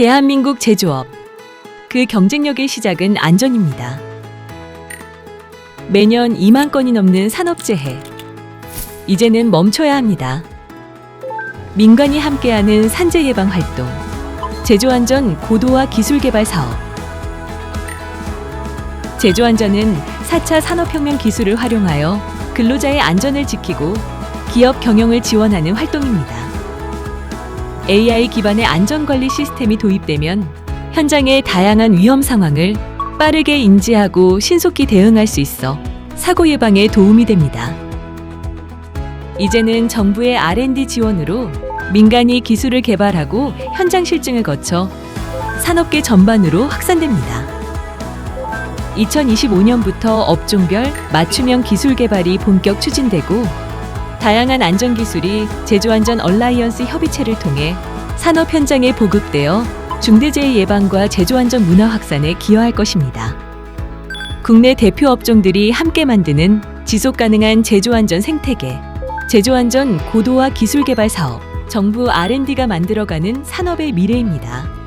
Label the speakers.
Speaker 1: 대한민국 제조업. 그 경쟁력의 시작은 안전입니다. 매년 2만 건이 넘는 산업재해. 이제는 멈춰야 합니다. 민간이 함께하는 산재 예방 활동. 제조안전 고도화 기술 개발 사업. 제조안전은 4차 산업혁명 기술을 활용하여 근로자의 안전을 지키고 기업 경영을 지원하는 활동입니다. AI 기반의 안전관리 시스템이 도입되면 현장의 다양한 위험 상황을 빠르게 인지하고 신속히 대응할 수 있어 사고 예방에 도움이 됩니다. 이제는 정부의 R&D 지원으로 민간이 기술을 개발하고 현장 실증을 거쳐 산업계 전반으로 확산됩니다. 2025년부터 업종별 맞춤형 기술 개발이 본격 추진되고 다양한 안전 기술이 제조안전 얼라이언스 협의체를 통해 산업 현장에 보급되어 중대재해 예방과 제조안전 문화 확산에 기여할 것입니다. 국내 대표 업종들이 함께 만드는 지속 가능한 제조안전 생태계, 제조안전 고도화 기술 개발 사업, 정부 R&D가 만들어가는 산업의 미래입니다.